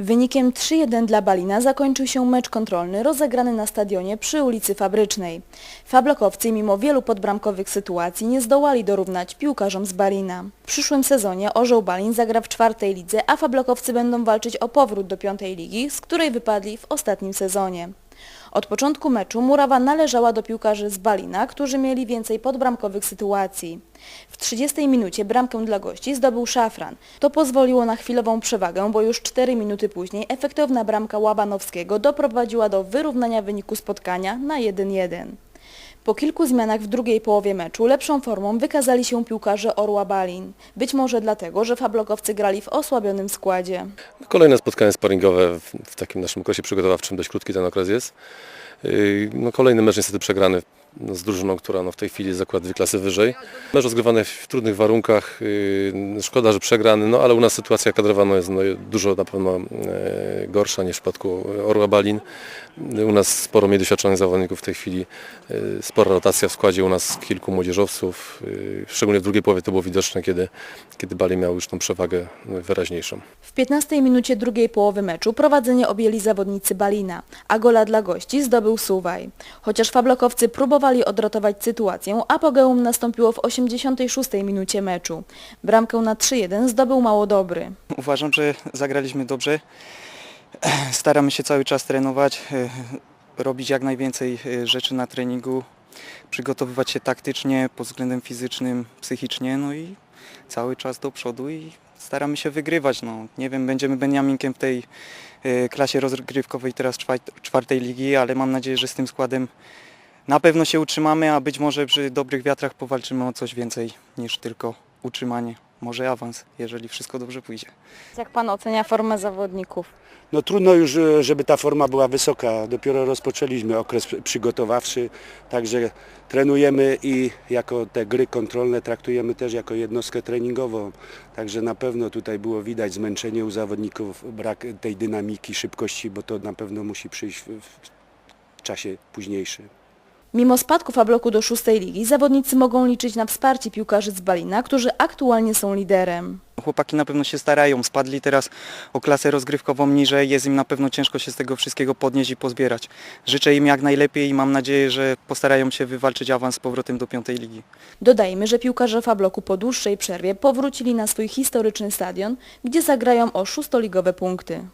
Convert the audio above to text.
Wynikiem 3-1 dla Balina zakończył się mecz kontrolny rozegrany na stadionie przy ulicy Fabrycznej. Fablokowcy mimo wielu podbramkowych sytuacji nie zdołali dorównać piłkarzom z Balina. W przyszłym sezonie Orzeł Balin zagra w czwartej lidze, a Fablokowcy będą walczyć o powrót do piątej ligi, z której wypadli w ostatnim sezonie. Od początku meczu murawa należała do piłkarzy z Balina, którzy mieli więcej podbramkowych sytuacji. W 30 minucie bramkę dla gości zdobył Szafran. To pozwoliło na chwilową przewagę, bo już 4 minuty później efektowna bramka Łabanowskiego doprowadziła do wyrównania wyniku spotkania na 1-1. Po kilku zmianach w drugiej połowie meczu lepszą formą wykazali się piłkarze Orła Balin. Być może dlatego, że fablokowcy grali w osłabionym składzie. Kolejne spotkanie sparingowe w, w takim naszym okresie przygotowawczym, dość krótki ten okres jest. Yy, No, kolejny mecz niestety przegrany no, z drużyną, która no, w tej chwili jest akurat dwie klasy wyżej. Mecz rozgrywany w trudnych warunkach, yy, szkoda, że przegrany, no ale u nas sytuacja kadrowa no, jest no, dużo na pewno e, gorsza niż w przypadku Orła Balin. U nas sporo mniej doświadczonych zawodników w tej chwili, yy, spora rotacja w składzie, u nas kilku młodzieżowców, yy, szczególnie w drugiej połowie to było widoczne, kiedy, kiedy Balin miał już tą przewagę wyraźniejszą. W 15 minucie drugiej połowy meczu prowadzenie objęli zawodnicy Balina, a gola dla gości zdobył Suwaj. Chociaż fablokowcy próbowali odrotować sytuację, apogeum nastąpiło w 86 minucie meczu. Bramkę na 3-1 zdobył Małodobry. Uważam, że zagraliśmy dobrze. Staramy się cały czas trenować, e, robić jak najwięcej e, rzeczy na treningu, przygotowywać się taktycznie pod względem fizycznym, psychicznie, no i cały czas do przodu i staramy się wygrywać. No, nie wiem, będziemy Beniaminkiem w tej e, klasie rozgrywkowej teraz czwart- czwartej ligi, ale mam nadzieję, że z tym składem na pewno się utrzymamy, a być może przy dobrych wiatrach powalczymy o coś więcej niż tylko utrzymanie. Może awans, jeżeli wszystko dobrze pójdzie. Jak pan ocenia formę zawodników? No trudno już, e, żeby ta forma była wysoka. Dopiero rozpoczęliśmy okres przygotowawczy, także trenujemy i jako te gry kontrolne traktujemy też jako jednostkę treningową. Także na pewno tutaj było widać zmęczenie u zawodników, brak tej dynamiki, szybkości, bo to na pewno musi przyjść w, w czasie późniejszym. Mimo spadku Fabloku do szóstej ligi zawodnicy mogą liczyć na wsparcie piłkarzy z Balina, którzy aktualnie są liderem. Chłopaki na pewno się starają, spadli teraz o klasę rozgrywkową niżej, jest im na pewno ciężko się z tego wszystkiego podnieść i pozbierać. Życzę im jak najlepiej i mam nadzieję, że postarają się wywalczyć awans z powrotem do piątej ligi. Dodajmy, że piłkarze Fabloku po dłuższej przerwie powrócili na swój historyczny stadion, gdzie zagrają o szóstoligowe punkty.